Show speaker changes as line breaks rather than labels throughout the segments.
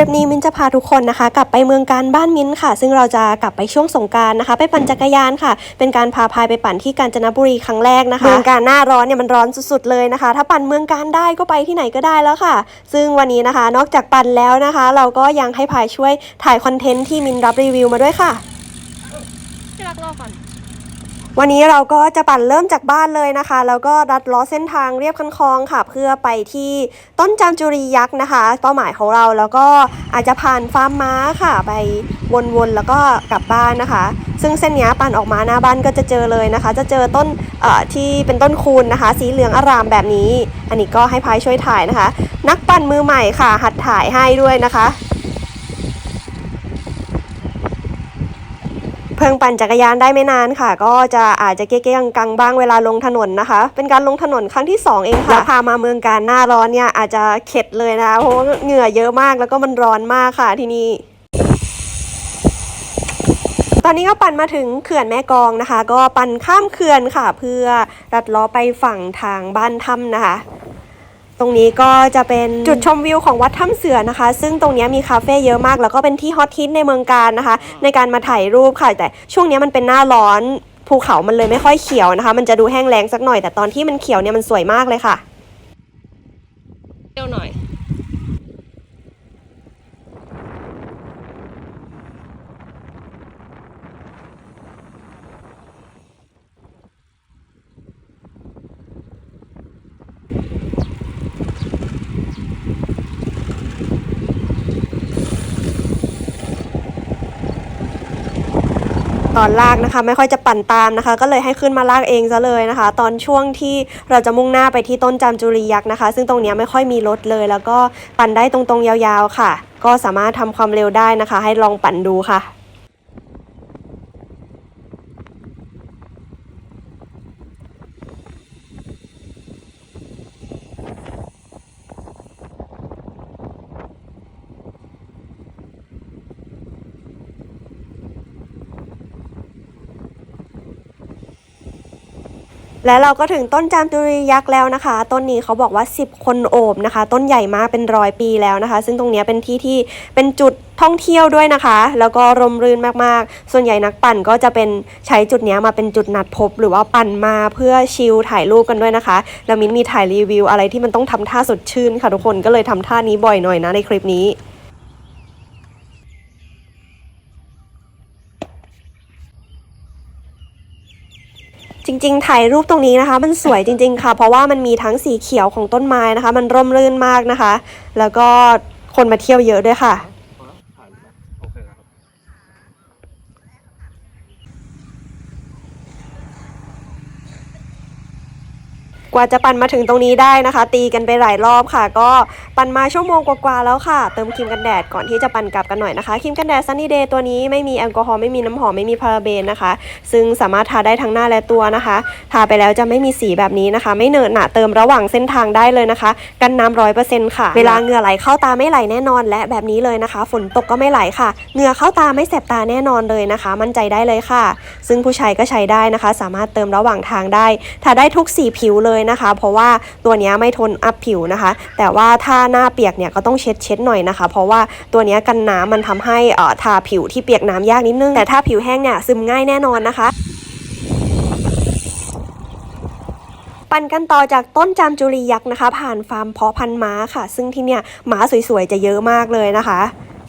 ริปนี้มินจะพาทุกคนนะคะ กลับไปเมืองการบ้านมินค่ะ ซึ่งเราจะกลับไปช่วงสงกรารนะคะ ไปปั่นจักรยานค่ะ เป็นการพาพายไปปั่นที่กาญจนบุรีครั้งแรกนะคะ เมืองการหน้าร้อนเนี่ยมันร้อนสุดๆเลยนะคะ ถ้าปั่นเมืองการได้ก็ไปที่ไหนก็ได้แล้วค่ะ ซึ่งวันนี้นะคะ นอกจากปั่นแล้วนะคะ เราก็ยังให้พายช่วยถ่ายคอนเทนต์ที่มินรับรีวิวมาด้วยค่ะ
ที่รักรอก่อน
วันนี้เราก็จะปั่นเริ่มจากบ้านเลยนะคะ แล้วก็รัดล้อเส้นทางเรียบคันคลองค่ะ เพื่อไปที่ต้นจามจุรียักษ์นะคะ เป้าหมายของเราแล้วก็อาจจะผ่านฟาร์มม้าค่ะ ไปวนๆแล้วก็กลับบ้านนะคะ ซึ่งเส้นนี้ปั่นออกมาหน้าบ้านก็จะเจอเลยนะคะ จะเจอต้นที่เป็นต้นคูณนะคะ สีเหลืองอารามแบบนี้ อันนี้ก็ให้พายช่วยถ่ายนะคะ นักปั่นมือใหม่ค่ะ หัดถ่ายให้ด้วยนะคะ เพิ่งปั่นจักรยานได้ไม่นานค่ะ ก็จะอาจจะเก๊กๆกังๆบ้างเวลาลงถนนนะคะ เป็นการลงถนนครั้งที่ 2 เองค่ะพามาเมืองการหน้าร้อนเนี่ยอาจจะเข็ดเลยนะเพราะเหงื่อเยอะมากแล้วก็มันร้อนมากค่ะที่นี่ตอนนี้ก็ปั่นมาถึงเขื่อนแม่กองนะคะ ก็ปั่นข้ามเขื่อนค่ะ เพื่อรัดล้อไปฝั่งทางบ้านถ้ำนะคะ ตรงนี้ก็จะเป็นจุดชมวิวของวัดถ้ำเสือนะคะ ซึ่งตรงนี้มีคาเฟ่เยอะมาก แล้วก็เป็นที่ฮอตฮิตในเมืองการนะคะ ในการมาถ่ายรูปค่ะ แต่ช่วงนี้มันเป็นหน้าร้อนภูเขามันเลยไม่ค่อยเขียวนะคะ มันจะดูแห้งแล้งสักหน่อย แต่ตอนที่มันเขียวเนี่ยมันสวยมากเลยค่ะ
เร็วหน่อย
ตอนลากนะคะ ไม่ค่อยจะปั่นตามนะคะ ก็เลยให้ขึ้นมาลากเองซะเลยนะคะ ตอนช่วงที่เราจะมุ่งหน้าไปที่ต้นจามจุรียักษ์นะคะ ซึ่งตรงนี้ไม่ค่อยมีรถเลย แล้วก็ปั่นได้ตรงๆยาวๆค่ะ ก็สามารถทำความเร็วได้นะคะ ให้ลองปั่นดูค่ะ และเราก็ถึงต้นจามจุรียักษ์แล้วนะคะ ต้นนี้เขาบอกว่า 10 คนโอบนะคะ ต้นใหญ่มากเป็นร้อยปีแล้วนะคะ ซึ่งตรงนี้เป็นที่ที่เป็นจุดท่องเที่ยวด้วยนะคะ แล้วก็ร่มรื่นมากๆ ส่วนใหญ่นักปั่นก็จะเป็นใช้จุดนี้มาเป็นจุดนัดพบ หรือว่าปั่นมาเพื่อชิลถ่ายรูปกันด้วยนะคะ แล้วมิ้นมีถ่ายรีวิวอะไรที่มันต้องทำท่าสดชื่นค่ะทุกคนก็เลยทำท่านี้บ่อยหน่อยนะในคลิปนี้ จริงๆ ถ่ายรูปตรงนี้นะคะ มันสวยจริง ๆ ค่ะ เพราะว่ามันมีทั้งสีเขียวของต้นไม้นะคะ มันร่มรื่นมากนะคะ แล้วก็คนมาเที่ยวเยอะด้วยค่ะ
โอเคครับ
กว่าจะปั่นมาถึงตรงนี้ได้นะคะ ตีกันไปหลายรอบค่ะ ก็ปั่นมาชั่วโมงกว่าๆแล้วค่ะ เติมครีมกันแดดก่อนที่จะปั่นกลับกันหน่อยนะคะครีมกันแดดซันนี่เดย์ตัวนี้ไม่มีแอลกอฮอล์ไม่มีน้ำหอมไม่มีพาราเบนนะคะ ซึ่งสามารถทาได้ทั้งหน้าและตัวนะคะ ทาไปแล้วจะไม่มีสีแบบนี้นะคะ ไม่เหนอะหนะเติมระหว่างเส้นทางได้เลยนะคะ กันน้ำร้อยเปอร์เซ็นต์ค่ะ เวลาเหงื่อไหลเข้าตาไม่ไหลแน่นอนและแบบนี้เลยนะคะ ฝนตกก็ไม่ไหลค่ะเหงื่อเข้าตาไม่แสบตาแน่นอนเลยนะคะ มั่นใจได้เลยค่ะ ซึ่งผู้ชายก็ใช้ได้นะคะ สามารถเติมระหว่างทางได้ทาได้ทุกสีผิวเลยนะคะ เพราะว่าตัวนี้ไม่ทนอัพผิวนะคะ แต่ว่าถ้าหน้าเปียกเนี่ยก็ต้องเช็ดเช็ดหน่อยนะคะ เพราะว่าตัวนี้กันน้ำมันทำให้อ่อทาผิวที่เปียกน้ำยากนิดนึงแต่ถ้าผิวแห้งเนี่ยซึมง่ายแน่นอนนะคะปั่นกันต่อจากต้นจามจุรียักษ์นะคะ ผ่านฟาร์มเพาะพันธุ์ม้าค่ะ ซึ่งที่เนี่ยม้าสวยๆจะเยอะมากเลยนะคะ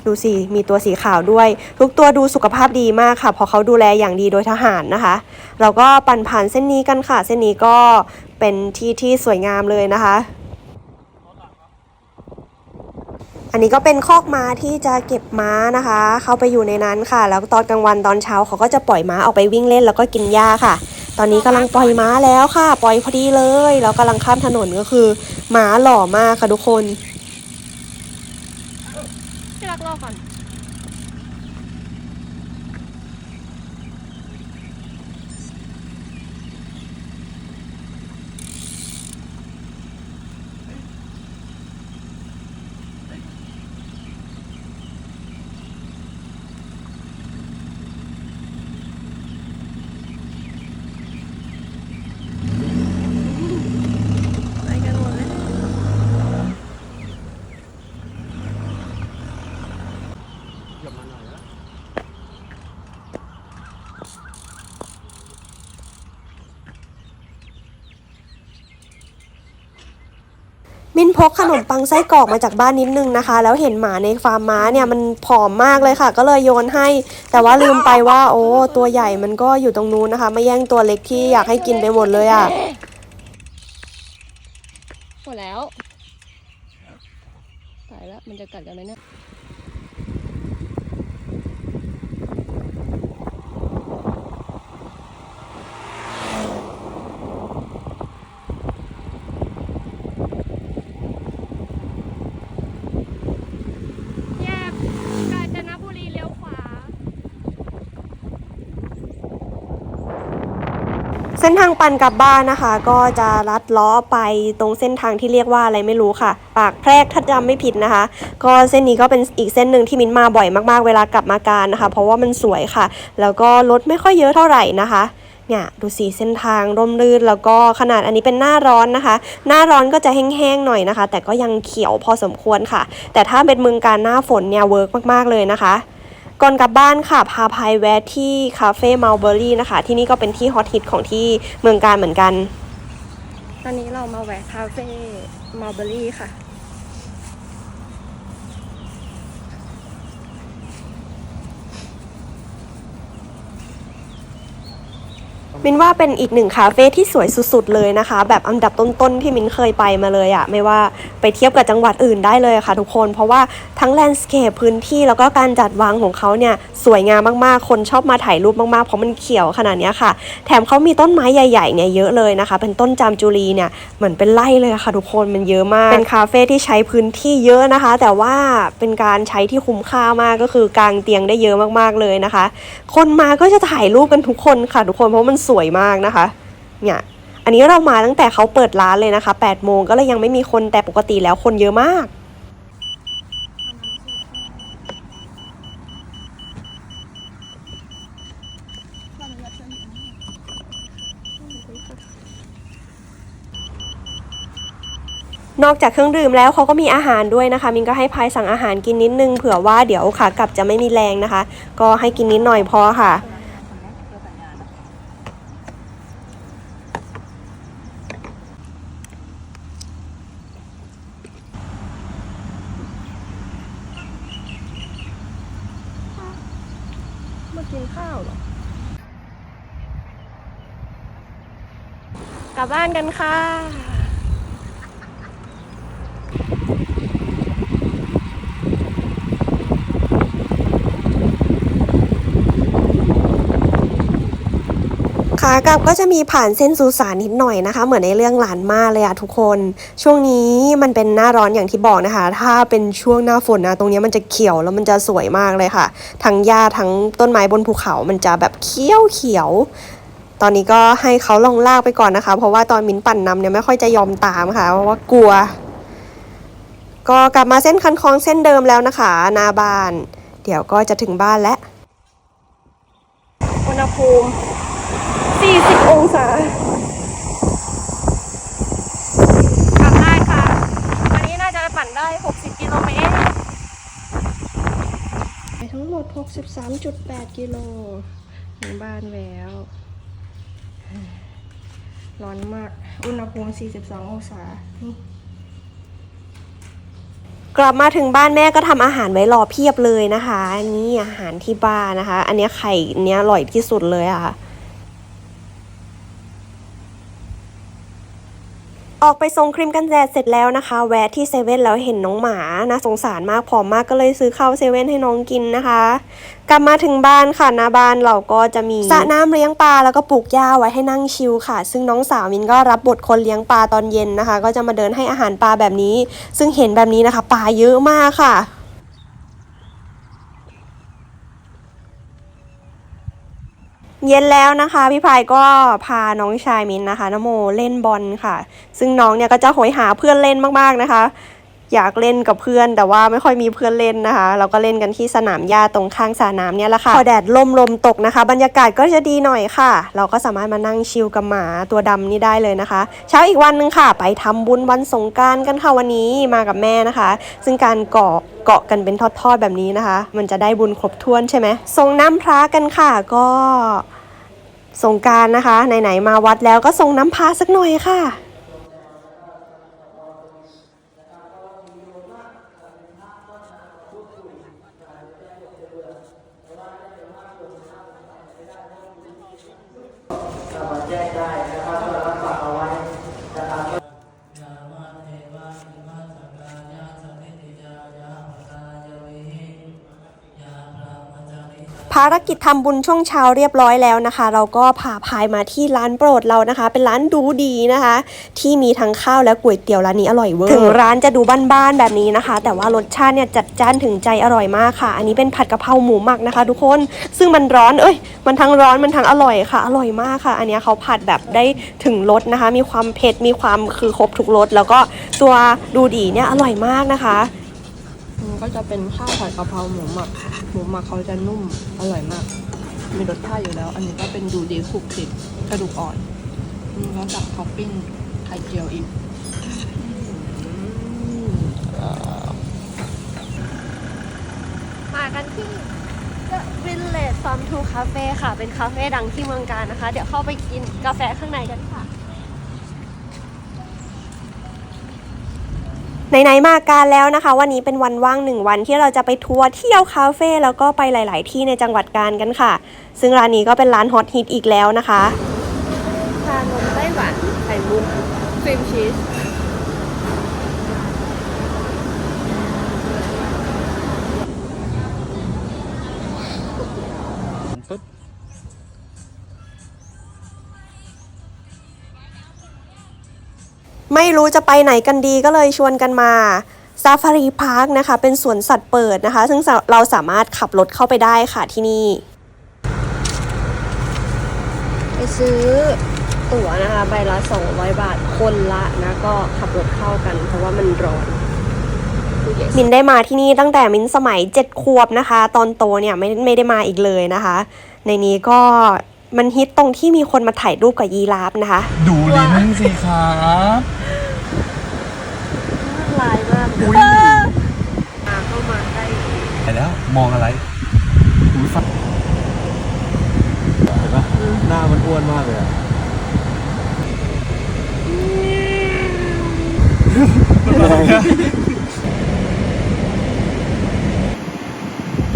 ดูสิ มีตัวสีขาวด้วย ทุกตัวดูสุขภาพดีมากค่ะเพราะเขาดูแลอย่างดีโดยทหารนะคะ เราก็ปั่นผ่านเส้นนี้กันค่ะ เส้นนี้ก็เป็นที่ที่สวยงามเลยนะคะ อันนี้ก็เป็นคอกม้าที่จะเก็บม้านะคะ เข้าไปอยู่ในนั้นค่ะ แล้วตอนกลางวันตอนเช้าเขาก็จะปล่อยม้าออกไปวิ่งเล่นแล้วก็กินหญ้าค่ะตอนนี้กำลังปล่อยม้าแล้วค่ะ ปล่อยพอดีเลย แล้วกำลังข้ามถนนก็คือม้าหล่อมากค่ะทุกคน
กรอก่อน มิ
นพกขนมปังไส้กรอกมาจากบ้านนิดนึงนะคะ แล้วเห็นหมาในฟาร์มม้าเนี่ยมันผอมมากเลยค่ะ ก็เลยโยนให้ แต่ว่าลืมไปว่า โอ้ตัวใหญ่มันก็อยู่ตรงนู้นนะคะมาแย่งตัวเล็กที่อยากให้กินไปหมดเลยอะ
หมดแล้วตายแล้วมันจะกัดกันไหมเนี่ยกกาญจนบุรีเลี้ยวขวา
เส้นทางปั่นกลับบ้านนะคะ ก็จะลัดล้อไปตรงเส้นทางที่เรียกว่าอะไรไม่รู้ค่ะ ปากแพรกถ้าจำไม่ผิดนะคะ ก็เส้นนี้ก็เป็นอีกเส้นหนึ่งที่มินมาบ่อยมากๆ เวลากลับมาการนะคะ เพราะว่ามันสวยค่ะ แล้วก็รถไม่ค่อยเยอะเท่าไหร่นะคะเนี่ยดูสีเส้นทางร่มรื่นแล้วก็ขนาดอันนี้เป็นหน้าร้อนนะคะ หน้าร้อนก็จะแห้งๆหน่อยนะคะ แต่ก็ยังเขียวพอสมควรค่ะ แต่ถ้าเป็นเมืองการหน้าฝนเนี่ยเวิร์กมากๆเลยนะคะ ก่อนกลับบ้านค่ะ พาพายแวะที่คาเฟ่เมลเบอรี่นะคะ ที่นี่ก็เป็นที่ฮอตฮิตของที่เมืองการเหมือนกัน
ตอนนี้เรามาแวะคาเฟ่เมลเบอรี่ค่ะ
มินว่าเป็นอีกหนึ่งคาเฟ่ที่สวยสุดๆเลยนะคะ แบบอันดับต้นๆที่มินเคยไปมาเลยอะไม่ว่าไปเทียบกับจังหวัดอื่นได้เลยค่ะทุกคน เพราะว่าทั้งแลนด์สเคปพื้นที่แล้วก็การจัดวางของเขาเนี่ยสวยงามมากๆ คนชอบมาถ่ายรูปมากๆ เพราะมันเขียวขนาดนี้ค่ะ แถมเขามีต้นไม้ใหญ่ๆเนี่ยเยอะเลยนะคะ เป็นต้นจามจุรีเนี่ยเหมือนเป็นไร่เลยค่ะทุกคนมันเยอะมาก เป็นคาเฟ่ที่ใช้พื้นที่เยอะนะคะ แต่ว่าเป็นการใช้ที่คุ้มค่ามากก็คือกางเตียงได้เยอะมากๆเลยนะคะ คนมาก็จะถ่ายรูปกันทุกคนค่ะทุกคนเพราะมันสวยมากนะคะ เนี่ย อันนี้เรามาตั้งแต่เขาเปิดร้านเลยนะคะ8โมงก็เลยยังไม่มีคนแต่ปกติแล้วคนเยอะมากนอกจากเครื่องดื่มแล้วเขาก็มีอาหารด้วยนะคะ มินก็ให้พายสั่งอาหารกินนิดนึงเผื่อว่าเดี๋ยวขากลับจะไม่มีแรงนะคะ ก็ให้กินนิดหน่อยพอค่ะ
มากินข้าวเหรอ กลั บ้านกันค่ะ
ขากลับก็จะมีผ่านเส้นสุสานนิดหน่อยนะคะ เหมือนในเรื่องหลานมาเลยอะทุกคน ช่วงนี้มันเป็นหน้าร้อนอย่างที่บอกนะคะ ถ้าเป็นช่วงหน้าฝนนะตรงนี้มันจะเขียวแล้วมันจะสวยมากเลยค่ะ ทั้งหญ้าทั้งต้นไม้บนภูเขา มันจะแบบเขียวเขียว ตอนนี้ก็ให้เขาลองลากไปก่อนนะคะ เพราะว่าตอนมิ้นปั่นนำเนี่ยไม่ค่อยจะยอมตามค่ะ เพราะว่ากลัว ก็กลับมาเส้นคันคลองเส้นเดิมแล้วนะคะหน้าบ้าน เดี๋ยวก็จะถึงบ้านแล้ว
อุณหภูมิ 40 องศากลับได้ค่ะ วันนี้น่าจะปั่นได้ 60 กิโลเมตรไปทั้งหมด 63.8 กิโลถึงบ้านแล้ว ร้อนมาก อุณหภูมิ 42 องศา
กลับมาถึงบ้านแม่ก็ทำอาหารไว้รอเพียบเลยนะคะ นี่อาหารที่บ้านนะคะ อันนี้ไข่เนี้ยอร่อยที่สุดเลยอะค่ะ ออกไปทรงครีมกันแดดเสร็จแล้วนะคะ แวะที่เซเว่นแล้วเห็นน้องหมาน่าสงสารมากผอมมากก็เลยซื้อข้าวเซเว่นให้น้องกินนะคะ กลับมาถึงบ้านค่ะหน้าบ้านเราก็จะมีสระน้ำเลี้ยงปลาแล้วก็ปลูกหญ้าไว้ให้นั่งชิลค่ะ ซึ่งน้องสาวมินก็รับบทคนเลี้ยงปลาตอนเย็นนะคะ ก็จะมาเดินให้อาหารปลาแบบนี้ ซึ่งเห็นแบบนี้นะคะปลาเยอะมากค่ะ เย็นแล้วนะคะ พี่พายก็พาน้องชายมินนะคะนโมเล่นบอลค่ะ ซึ่งน้องเนี่ยก็จะหอยหาเพื่อนเล่นมากๆนะคะ อยากเล่นกับเพื่อน แต่ว่าไม่ค่อยมีเพื่อนเล่นนะคะ เราก็เล่นกันที่สนามหญ้าตรงข้างสระน้ำเนี่ยแหละค่ะพอแดดลมลมตกนะคะ บรรยากาศก็จะดีหน่อยค่ะ เราก็สามารถมานั่งชิลกับหมาตัวดำนี่ได้เลยนะคะ เช้าอีกวันหนึงค่ะ ไปทำบุญวันสงการกันค่ะวันนี้มากับแม่นะคะ ซึ่งการเกาะเกาะกันเป็นทอดๆแบบนี้นะคะ มันจะได้บุญครบถ้วนใช่ไหมส่งน้ำพระกันค่ะก็สงการนะคะไหนๆมาวัดแล้วก็ส่งน้ำพาสักหน่อยค่ะ ภารกิจทำบุญช่วงเช้าเรียบร้อยแล้วนะคะ เราก็พาพายมาที่ร้านโปรดเรานะคะ เป็นร้านดูดีนะคะ ที่มีทั้งข้าวและก๋วยเตี๋ยวร้านนี้อร่อยเวอร์ถึงร้านจะดูบ้านๆแบบนี้นะคะ แต่ว่ารสชาติเนี่ยจัดจ้านถึงใจอร่อยมากค่ะ อันนี้เป็นผัดกะเพราหมูหมักนะคะ ทุกคนซึ่งมันร้อนเอ้ยมันทั้งร้อนมันทั้งอร่อยค่ะ อร่อยมากค่ะ อันนี้เขาผัดแบบได้ถึงรสนะคะ มีความเผ็ดมีความคือครบทุกรสแล้วก็ตัวดูดีเนี่ยอร่อยมากนะคะ
มันก็จะเป็นข้าวผัดกะเพราหมูหมักหมูหมักเขาจะนุ่มอร่อยมาก มีรสชาติอยู่แล้ว อันนี้ก็เป็นดูดีคุกคลิกกระดูกอ่อนอืมแล้วกับท็อปปิ้งไข่เจียวอีก
มากันที่ The Village Farm to Cafe ค่ะ เป็นคาเฟ่ดังที่เมืองการนะคะ เดี๋ยวเข้าไปกินกาแฟข้างในกันค่ะ ไหนๆมาการแล้วนะคะ วันนี้เป็นวันว่างหนึ่งวันที่เราจะไปทัวร์เที่ยวคาเฟ่แล้วก็ไปหลาย ๆ ที่ในจังหวัดกาญกันค่ะ ซึ่งร้านนี้ก็เป็นร้านฮอตฮิตอีกแล้วนะคะ
ชานมไต้หวันไข่มุกครีมชีส
ไม่รู้จะไปไหนกันดีก็เลยชวนกันมาซาฟารีพาร์คนะคะ เป็นสวนสัตว์เปิดนะคะ ซึ่งเราสามารถขับรถเข้าไปได้ค่ะที่นี่ ไปซื้อตั๋วนะคะ ใบละ 200 บาทคนละนะก็ขับรถเข้ากัน เพราะว่ามันร้อนมินได้มาที่นี่ตั้งแต่มินสมัย7ขวบนะคะ ตอนโตเนี่ยไม่ไม่ได้มาอีกเลยนะคะ ในนี้ก็มันฮิตตรงที่มีคนมาถ่ายรูปกับยีราฟนะคะ
ดูลิ้นสิครับ
ลายมาก
อุ้ย
มาเข้ามาใกล้
ไปแล้วมองอะไรอุ้ยฟังเห็นปะหน้ามันอ้วนมากเลยอะ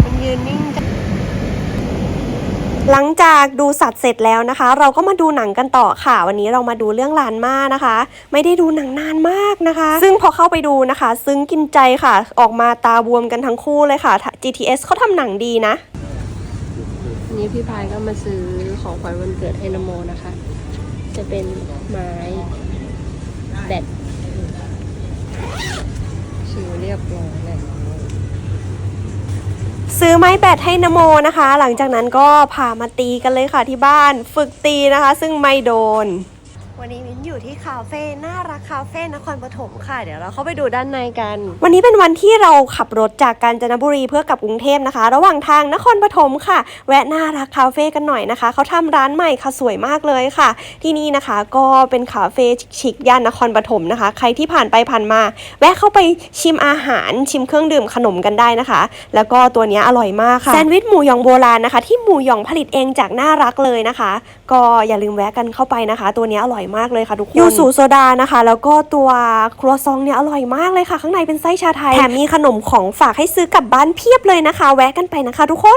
มันยืนนิ่งจัง หลังจากดูสัตว์เสร็จแล้วนะคะ เราก็มาดูหนังกันต่อค่ะ วันนี้เรามาดูเรื่องลานม่านะคะ ไม่ได้ดูหนังนานมากนะคะ ซึ่งพอเข้าไปดูนะคะ ซึ้งกินใจค่ะ ออกมาตาบวมกันทั้งคู่เลยค่ะ GTS เขาทำหนังดีนะ
นี้พี่พายก็มาซื้อของขวัญวันเกิดให้นโมนะคะ จะเป็นไม้แบตซื้อเรียบร้อยแล้ว
ซื้อไม้แบตให้นโมนะคะ หลังจากนั้นก็พามาตีกันเลยค่ะที่บ้าน ฝึกตีนะคะ ซึ่งไม่โดน วันนี้มิ้นอยู่ที่คาเฟ่น่ารักคาเฟ่นครปฐมค่ะ เดี๋ยวเราเข้าไปดูด้านในกัน วันนี้เป็นวันที่เราขับรถจากกาญจนบุรีเพื่อกลับกรุงเทพนะคะ ระหว่างทางนครปฐมค่ะ แวะน่ารักคาเฟ่กันหน่อยนะคะ เขาทำร้านใหม่ค่ะสวยมากเลยค่ะ ที่นี่นะคะก็เป็นคาเฟ่ชิคๆย่านนครปฐมนะคะ ใครที่ผ่านไปผ่านมา แวะเข้าไปชิมอาหารชิมเครื่องดื่มขนมกันได้นะคะ แล้วก็ตัวนี้อร่อยมากค่ะแซนด์วิชหมูหยองโบราณนะคะ ที่หมูหยองผลิตเองจากน่ารักเลยนะคะ ก็อย่าลืมแวะกันเข้าไปนะคะ ตัวนี้อร่อยมากเลยค่ะทุกคน ยูสุโซดานะคะ แล้วก็ตัวครัวซองเนี่ยอร่อยมากเลยค่ะ ข้างในเป็นไส้ชาไทย แถมมีขนมของฝากให้ซื้อกลับบ้านเพียบเลยนะคะ แวะกันไปนะคะทุกคน